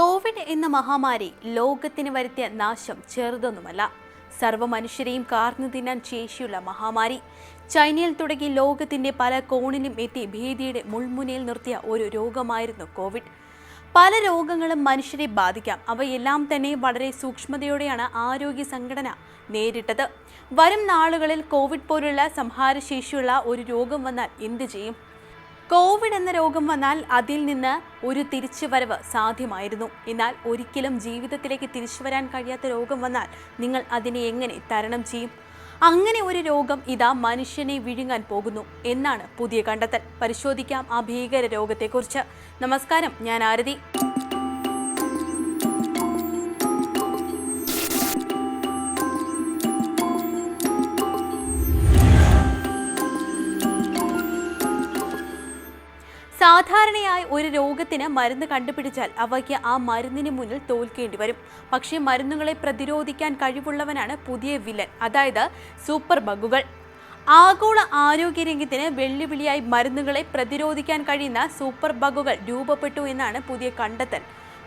Covid എന്ന മഹാമാരി ലോകത്തിന് വരുത്തിയ നാശം ചെറുതൊന്നുമല്ല. സർവ മനുഷ്യരെയും കാർന്നു തിന്നാൻ ശേഷിയുള്ള മഹാമാരി. ചൈനയിൽ തുടങ്ങി ലോകത്തിന്റെ പല കോണിലും എത്തി ഭീതിയുടെ മുൾമുനയിൽ നിർത്തിയ ഒരു രോഗമായിരുന്നു കോവിഡ്. പല രോഗങ്ങളും മനുഷ്യരെ ബാധിക്കാം. അവയെല്ലാം തന്നെ വളരെ സൂക്ഷ്മതയോടെയാണ് ആരോഗ്യ സംഘടന നേരിട്ടത്. വരും നാളുകളിൽ കോവിഡ് പോലുള്ള സംഹാരശേഷിയുള്ള ഒരു രോഗം വന്നാൽ എന്തു ചെയ്യും? കോവിഡ് എന്ന രോഗം വന്നാൽ അതിൽ നിന്ന് ഒരു തിരിച്ചുവരവ് സാധ്യമായിരുന്നു. എന്നാൽ ഒരിക്കലും ജീവിതത്തിലേക്ക് തിരിച്ചു വരാൻ കഴിയാത്ത രോഗം വന്നാൽ നിങ്ങൾ അതിനെ എങ്ങനെ തരണം ചെയ്യും? അങ്ങനെ ഒരു രോഗം ഇതാ മനുഷ്യനെ വിഴുങ്ങാൻ പോകുന്നു എന്നാണ് പുതിയ കണ്ടെത്തൽ. പരിശോധിക്കാം ആ ഭീകര രോഗത്തെക്കുറിച്ച്. നമസ്കാരം ഞാൻ ആരതി. സാധാരണയായി ഒരു രോഗത്തിന് മരുന്ന് കണ്ടുപിടിച്ചാൽ അവയ്ക്ക് ആ മരുന്നിന് മുന്നിൽ തോൽക്കേണ്ടി വരും. പക്ഷേ മരുന്നുകളെ പ്രതിരോധിക്കാൻ കഴിവുള്ളവനാണ് പുതിയ വില്ലൻ അതായത് സൂപ്പർ ബഗുകൾ. ആഗോള ആരോഗ്യരംഗത്തിന് വെല്ലുവിളിയായി മരുന്നുകളെ പ്രതിരോധിക്കാൻ കഴിയുന്ന സൂപ്പർ ബഗുകൾ രൂപപ്പെട്ടു എന്നാണ് പുതിയ കണ്ടെത്തൽ.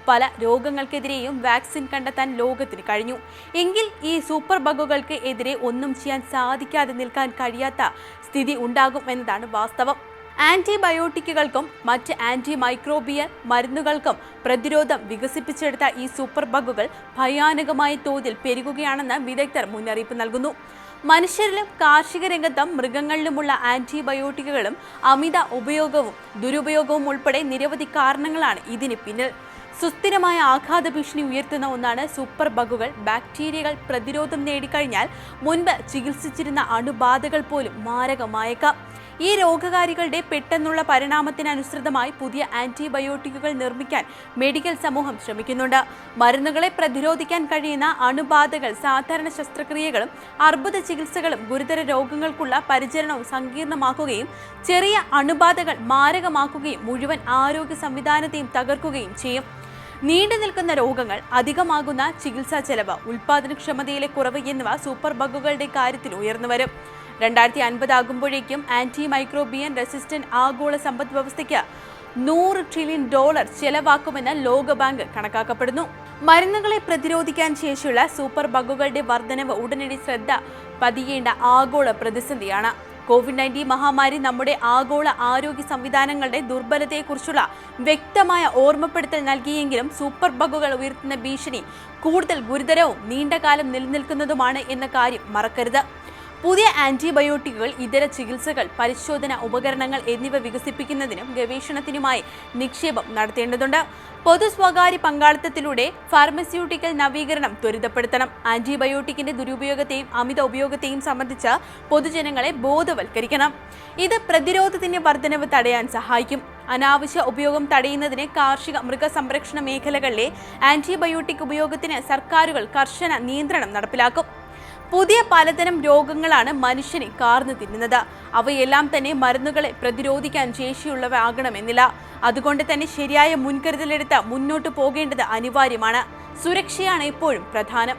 പല രോഗങ്ങൾക്കെതിരെയും വാക്സിൻ കണ്ടെത്താൻ ലോകത്തിന് കഴിഞ്ഞു. എങ്കിൽ ഈ സൂപ്പർ ബഗുകൾക്ക് എതിരെ ഒന്നും ചെയ്യാൻ സാധിക്കാതെ നിൽക്കാൻ കഴിയാത്ത സ്ഥിതി ഉണ്ടാകും എന്നതാണ് വാസ്തവം. ആന്റിബയോട്ടിക്കുകൾക്കും മറ്റ് ആന്റി മൈക്രോബിയൽ മരുന്നുകൾക്കും പ്രതിരോധം വികസിപ്പിച്ചെടുത്ത ഈ സൂപ്പർ ബഗുകൾ ഭയാനകമായ തോതിൽ പെരുകുകയാണെന്ന് വിദഗ്ധർ മുന്നറിയിപ്പ് നൽകുന്നു. മനുഷ്യരിലും കാർഷിക രംഗത്തും മൃഗങ്ങളിലുമുള്ള ആന്റിബയോട്ടിക്കുകളും അമിത ഉപയോഗവും ദുരുപയോഗവും ഉൾപ്പെടെ നിരവധി കാരണങ്ങളാണ് ഇതിന് പിന്നിൽ. സുസ്ഥിരമായ ആഘാത ഭീഷണി ഉയർത്തുന്ന ഒന്നാണ് സൂപ്പർ ബഗുകൾ. ബാക്ടീരിയകൾ പ്രതിരോധം നേടിക്കഴിഞ്ഞാൽ മുൻപ് ചികിത്സിച്ചിരുന്ന അണുബാധകൾ പോലും മാരകമായേക്കാം. ഈ രോഗകാരികളുടെ പെട്ടെന്നുള്ള പരിണാമത്തിനനുസൃതമായി പുതിയ ആന്റിബയോട്ടിക്കുകൾ നിർമ്മിക്കാൻ മെഡിക്കൽ സമൂഹം ശ്രമിക്കുന്നുണ്ട്. മരുന്നുകളെ പ്രതിരോധിക്കാൻ കഴിയുന്ന അണുബാധകൾ സാധാരണ ശസ്ത്രക്രിയകളും അർബുദ ചികിത്സകളും ഗുരുതര രോഗങ്ങൾക്കുള്ള പരിചരണവും സങ്കീർണമാക്കുകയും ചെറിയ അണുബാധകൾ മാരകമാക്കുകയും മുഴുവൻ ആരോഗ്യ സംവിധാനത്തെയും തകർക്കുകയും ചെയ്യും. നീണ്ടു നിൽക്കുന്ന രോഗങ്ങൾ അധികമാകുന്ന ചികിത്സാ ചെലവ് ഉൽപാദനക്ഷമതയിലെ കുറവ് എന്നിവ സൂപ്പർ ബഗുകളുടെ കാര്യത്തിൽ ഉയർന്നു വരും. രണ്ടായിരത്തി അൻപതാകുമ്പോഴേക്കും ആന്റി മൈക്രോബിയൻ റെസിസ്റ്റന്റ് ആഗോള സമ്പദ് വ്യവസ്ഥയ്ക്ക് നൂറ് ട്രില്യൺ ഡോളർ ചെലവാക്കുമെന്ന് ലോകബാങ്ക് കണക്കാക്കപ്പെടുന്നു. മരുന്നുകളെ പ്രതിരോധിക്കാൻ ശേഷിയുള്ള സൂപ്പർ ബഗുകളുടെ വർധനവ് ഉടനടി ശ്രദ്ധ പതിയേണ്ട ആഗോള പ്രതിസന്ധിയാണ്. കോവിഡ് നയന്റീൻ മഹാമാരി നമ്മുടെ ആഗോള ആരോഗ്യ സംവിധാനങ്ങളുടെ ദുർബലതയെക്കുറിച്ചുള്ള വ്യക്തമായ ഓർമ്മപ്പെടുത്തൽ നൽകിയെങ്കിലും സൂപ്പർ ബഗുകൾ ഉയർത്തുന്ന ഭീഷണി കൂടുതൽ ഗുരുതരവും നീണ്ടകാലം നിലനിൽക്കുന്നതുമാണ് എന്ന കാര്യം മറക്കരുത്. പുതിയ ആന്റിബയോട്ടിക്കുകൾ ഇതര ചികിത്സകൾ പരിശോധന ഉപകരണങ്ങൾ എന്നിവ വികസിപ്പിക്കുന്നതിനും ഗവേഷണത്തിനുമായി നിക്ഷേപം നടത്തേണ്ടതുണ്ട്. പൊതു സ്വകാര്യ പങ്കാളിത്തത്തിലൂടെ ഫാർമസ്യൂട്ടിക്കൽ നവീകരണം ത്വരിതപ്പെടുത്തണം. ആന്റിബയോട്ടിക്കിന്റെ ദുരുപയോഗത്തെയും അമിത ഉപയോഗത്തെയും സംബന്ധിച്ച് പൊതുജനങ്ങളെ ബോധവൽക്കരിക്കണം. ഇത് പ്രതിരോധത്തിന്റെ വർധനവ് തടയാൻ സഹായിക്കും. അനാവശ്യ ഉപയോഗം തടയുന്നതിന് കാർഷിക മൃഗസംരക്ഷണ മേഖലകളിലെ ആന്റിബയോട്ടിക് ഉപയോഗത്തിന് സർക്കാരുകൾ കർശന നിയന്ത്രണം നടപ്പിലാക്കും. പുതിയ പലതരം രോഗങ്ങളാണ് മനുഷ്യനെ കാർന്നു തിന്നുന്നത്. അവയെല്ലാം തന്നെ മരുന്നുകളെ പ്രതിരോധിക്കാൻ ശേഷിയുള്ളവ ആകണമെന്നില്ല. അതുകൊണ്ട് തന്നെ ശരിയായ മുൻകരുതലെടുത്ത് മുന്നോട്ട് പോകേണ്ടത് അനിവാര്യമാണ്. സുരക്ഷയാണ് എപ്പോഴും പ്രധാനം.